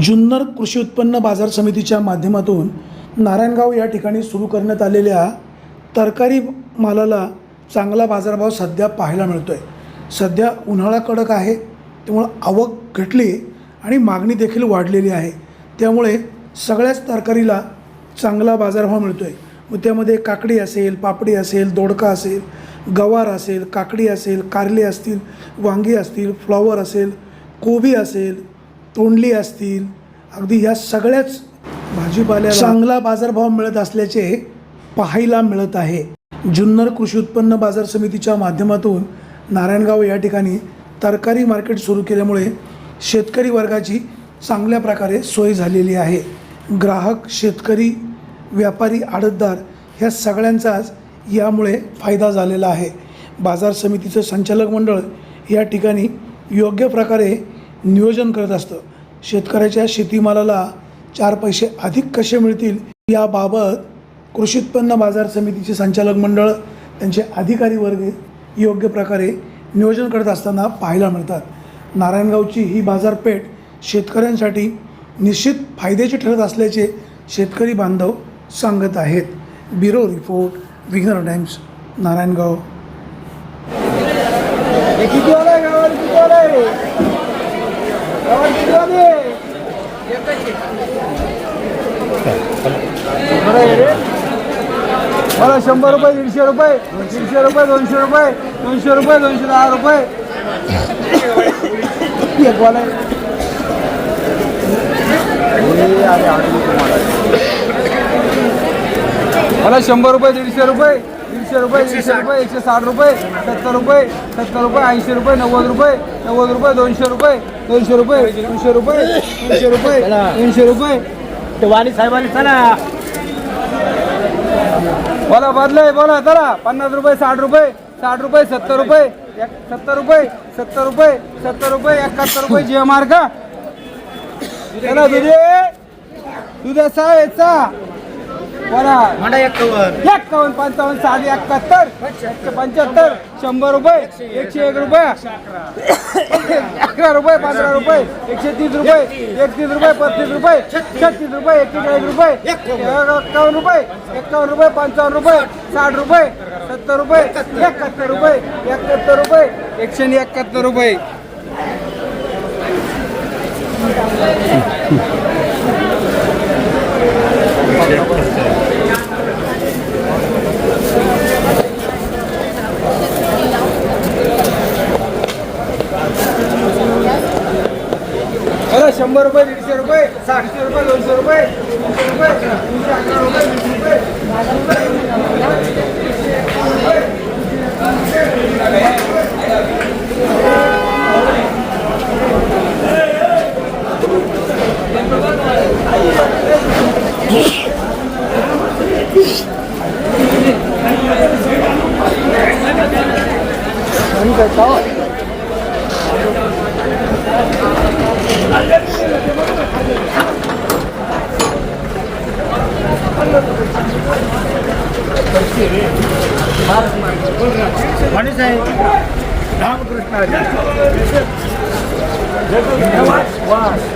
जुन्नर कृषी उत्पन्न बाजार समितीच्या माध्यमातून नारायणगाव या ठिकाणी सुरू करण्यात आलेल्या तरकारी मालाला चांगला बाजारभाव सध्या पाहायला मिळतो आहे सध्या उन्हाळा कडक आहे त्यामुळं आवक घटली आणि मागणी देखील वाढलेली आहे. त्यामुळे सगळ्याच तरकारीला चांगला बाजारभाव मिळतो आहे मग त्यामध्ये काकडी असेल पापडी असेल दोडका असेल गवार असेल काकडी असेल कारले असतील वांगी असतील फ्लॉवर असेल कोबी असेल तोंडली असतील. अगदी या सगळ्याच भाजीपाल्या चांगला बाजारभाव मिळत असल्याचे पाहायला मिळत आहे. जुन्नर कृषी उत्पन्न बाजार समितीच्या माध्यमातून नारायणगाव या ठिकाणी तरकारी मार्केट सुरू केल्यामुळे शेतकरी वर्गाची चांगल्या प्रकारे सोय झालेली आहे. ग्राहक शेतकरी व्यापारी आडतदार ह्या सगळ्यांचाच यामुळे फायदा झालेला आहे. बाजार समितीचं संचालक मंडळ या ठिकाणी योग्य प्रकारे नियोजन करत असतं. शेतकऱ्याच्या शेतीमालाला चार पैसे अधिक कसे मिळतील याबाबत कृषी उत्पन्न बाजार समितीचे संचालक मंडळ त्यांचे अधिकारी वर्ग योग्य प्रकारे नियोजन करत असताना पाहायला मिळतात. नारायणगावची ही बाजारपेठ शेतकऱ्यांसाठी निश्चित फायद्याची ठरत असल्याचे शेतकरी बांधव सांगत आहेत. ब्युरो रिपोर्ट विघ्नर टाइम्स नारायणगाव हे किती वाला आहे गावाला किती वाला आहे गावाला किती वाले आहे? बरं आहे रे मला शंभर रुपये दीडशे रुपये दीडशे रुपये दोनशे रुपये दोनशे रुपये दोनशे दहा रुपये. एक वाला मला शंभर रुपये दीडशे रुपये दीडशे रुपये दीडशे रुपये एकशे साठ रुपये सत्तर रुपये सत्तर रुपये ऐंशी रुपये नव्वद रुपये नव्वद रुपये दोनशे रुपये दोनशे रुपये दोनशे रुपये दोनशे रुपये दोनशे रुपये. ते वाणी साहेबांनी चला. बोला बदलाय बोला चला. पन्नास रुपये साठ रुपये साठ रुपये सत्तर रुपये सत्तर रुपये सत्तर रुपये सत्तर रुपये एकाहत्तर रुपये जी एम आर का चला दुधे. दुधाचा याचा बोला. म्हणा एक्कावन्न. एक्कावन्न पंचावन्न साठ एकाहत्तर एकशे पंच्याहत्तर शंभर रुपये एकशे एक रुपये अकरा रुपये पंधरा रुपये एकशे तीस रुपये एकतीस रुपये पस्तीस रुपये छत्तीस रुपये एक्केचाळीस रुपये एक्कावन्न रुपये एक्कावन्न रुपये पंचावन्न रुपये साठ रुपये सत्तर रुपये एकाहत्तर रुपये एकाहत्तर रुपये एकशे एकाहत्तर रुपये बरं शंभर रुपये दीडशे रुपये सातशे रुपये दोनशे रुपये तीनशे रुपये तीनशे अकरा रुपये वीस रुपये रुपये वाणी साहेब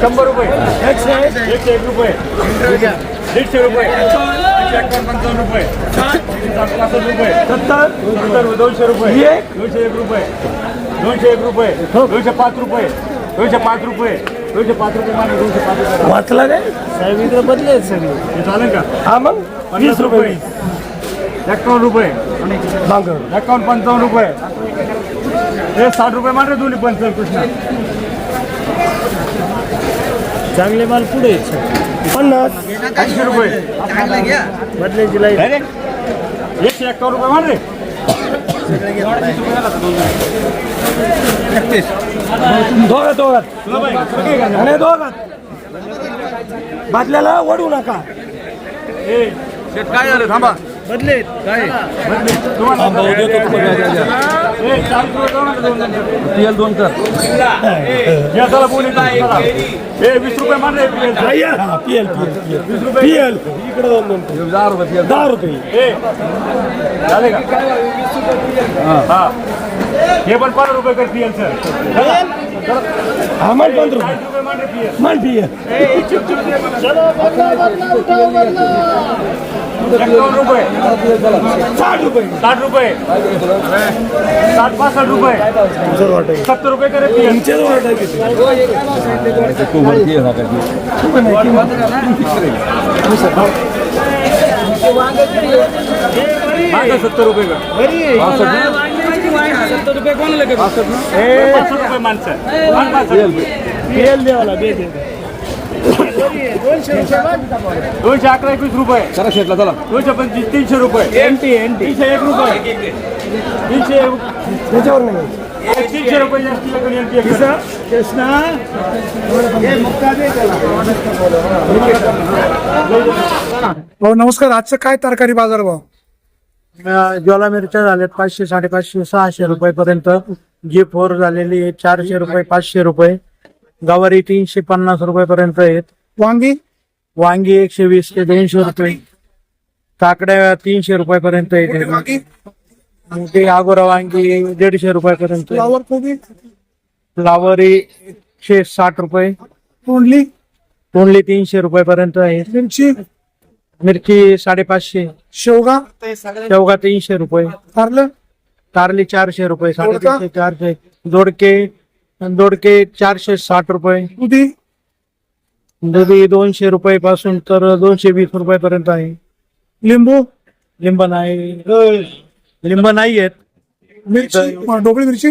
शंभर रुपये. एकशे एकशे एक रुपये. दीडशे रुपये. पंचावन्न रुपये. रुपये. सत्तर. सत्तर दोनशे रुपये. दोनशे एक रुपये. दोनशे एक रुपये. दोनशे पाच रुपये. दोनशे पाच रुपये. दोनशे पाच रुपये मागे दोनशे पाच रुपये. वाचला काय? साहेब इकडे बदले सगळे. चालेल का? हा मग? वीस रुपये. एकावन्न रुपये. एकावन्न पंचावन्न रुपये. हे साठ रुपये मागे दोन्ही पंचावन्न कृष्णा. चांगले माल पुढे पन्नास. ऐंशी रुपये. बदलायची लाइट एकशे एक्कावन्न रुपये मान रे दोघात दोघात बादल्याला वडू नका. काय झालं? थांबा. बदले काय? रुपये दोन कर वीस रुपये चं. पीएल पीएल वीस रुपये पीएल इकडे दोन दोन दहा रुपये दहा रुपये. झाले का? हा. हे पण पंधरा रुपये कर पिएल सर. हा मान पंधरा रुपये मान रुपये साठ रुपये साठ रुपये साठ पासष्ट रुपये सत्तर रुपये करे पिएल सत्तर रुपये का। सत्तर रुपये कोणाला बेल द्यावाला बेल दोनशे अकरा एकवीस रुपये. चला शेटला चला. दोनशे पंचवीस तीनशे रुपये. NT NT. तीनशे एक रुपये. तीनशे त्याच्यावर नाही. तीनशे रुपये जास्ती. कृष्णा. भाऊ नमस्कार. आजचं काय तरकारी बाजार भाव ज्वाला मिरच्या झाल्यात पाचशे साडेपाचशे सहाशे रुपयेपर्यंत जी फोर झालेली आहे चारशे रुपये पाचशे रुपये. गवारी तीनशे पन्नास रुपयेपर्यंत आहेत. वांगी? वांगी एकशे वीस ते दोनशे रुपये. काकड्या तीनशे रुपयापर्यंत मोठी आहेत. वांगी? मोठी आगोरा वांगी दीडशे कोबी? फ्लावर एकशे साठ रुपये. तोंडली? तोंडली तीनशे रुपयापर्यंत आहे मिरची साडेपाचशे. शेवगा? शेवगा तीनशे रुपये. कारलं? कारली चारशे रुपये? साडेतीनशे चारशे. दोडके दोडके चारशे साठ रुपये. दुधी? दुधी दोनशे रुपये पासून तर दोनशे वीस रुपये पर्यंत आहे. लिंबू? लिंब नाही. लिंब नाही आहेत मिरची? ढोबळी मिरची?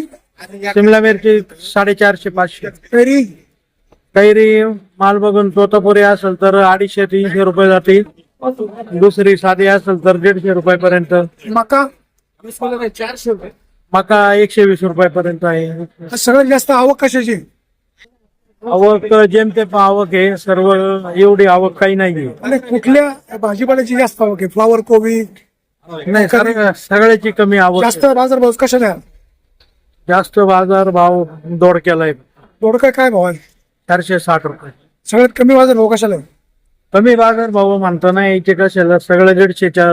शिमला मिरची साडेचारशे पाचशे. कैरी? कैरी माल बघून तोतापुरी असेल तर अडीचशे तीनशे रुपये जातील. दुसरी साधी असेल तर दीडशे रुपयापर्यंत. मका? मका एकशे वीस रुपयापर्यंत आहे. सगळ्यात जास्त आवक कशाची? आवक जेमतेम आवक आहे. सर्व एवढी आवक काही नाहीये. आणि कुठल्या भाजीपाल्याची जास्त आवक आहे? फ्लावर कोबी? नाही सगळ्या- सगळ्याची कमी आवक आहे. जास्त बाजार भाव कशा द्या जास्त बाजार भाव दोडक्याला आहे. दोडका काय भाव आहे? चारशे साठ रुपये. सगळ्यात कमी बाजार भाव कशाला आहे? कमी बाजार भाव म्हणतो ना याचे कशाला सगळं दीडशेच्या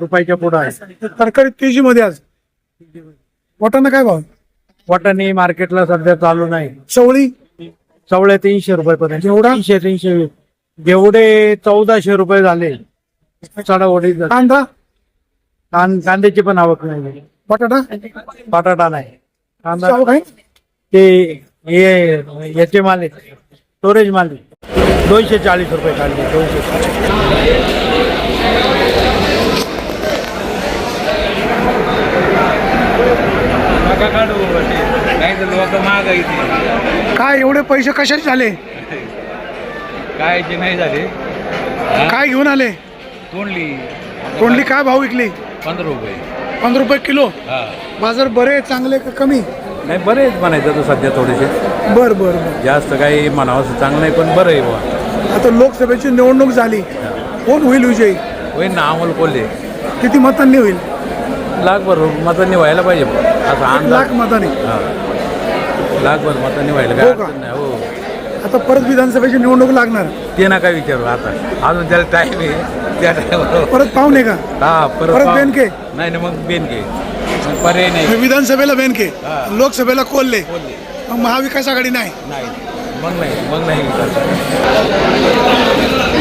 रुपयाच्या पुढे आहे. तरकारी तेजी मध्ये आज. वाटाणा काय भाव? वाटाणे मार्केटला सध्या चालू नाही. चवळी? चवळे तीनशे रुपये जेवढा? तीनशे तीनशे वीस. जेवढे चौदाशे रुपये झाले चढाओढी कांदा? कांद्याची पण आवक नाही बटाटा? बटाटा नाही. कांदा ते हे याचे माल आहेत. स्टोरेज माल आहे. दोनशे चाळीस रुपये काढले दोनशे काय एवढे पैसे कशाचे झाले? काय जे नाही झाले काय घेऊन आले? तोंडली. तोंडली काय भाव विकली? पंधरा रुपये. पंधरा रुपये किलो? हा. बाजार बरे चांगले का कमी? नाही बरे आहेत म्हणायचं तर सध्या थोडेसे. बर बर बर. जास्त काही म्हणावं चांगलं नाही पण बरं आहे बुवा. आता लोकसभेची निवडणूक झाली. कोण होईल विजयी? होईल ना अमोल कोल्हे. किती मतांनी होईल? लाखभर मतांनी व्हायला पाहिजे बुवा. असा अंदाज. लाख मतांनी. हा. लाखभर मतांनी व्हायला हो काय का? अडचण नाही हो. आता परत विधानसभेची निवडणूक लागणार. ते नका विचारू आता. अजून त्याला टाईम आहे त्या टाईमवर परत पाहुणे का? हा परत परत पाहू. बेनके? नाही ना मग बेनके. पर्याय नाही. विधानसभेला बेनके लोकसभेला कोल्हे. मग महाविकास आघाडी नाही. नाही. मग नाही. मग नाही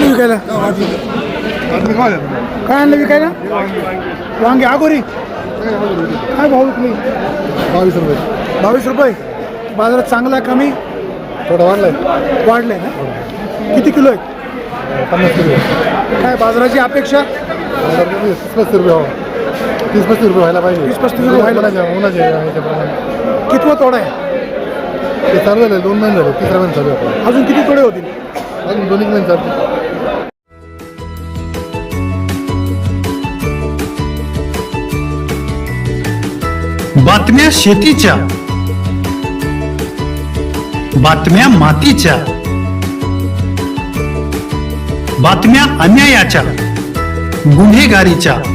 विकायला? काय आणलं विकायला? वांगे आगोरी. काय भाव विकली? बावीस रुपये. बावीस रुपये. बाजारात चांगला आहे, कमी? थोडं वाढलंय. वाढलंय ना? किती किलो आहे? पन्नास रुपये काय बाजाराची अपेक्षा? पस्तीस रुपये हो तीस पस्तीस रुपये व्हायला पाहिजे. वीस पस्तीस रुपये व्हायला उन्हाचे उन्हाचे ह्याच्याप्रमाणे. कितवा तोडा आहे? ते चालू झाले दोन महिने झाले तिसरा महिने चालू आहे. अजून किती तोडे होतील? अजून दोन्ही महिने चालते बातम्या शेतीच्या. बातम्या मातीच्या. बातम्या अन्यायाच्या. गुन्हेगारीच्या.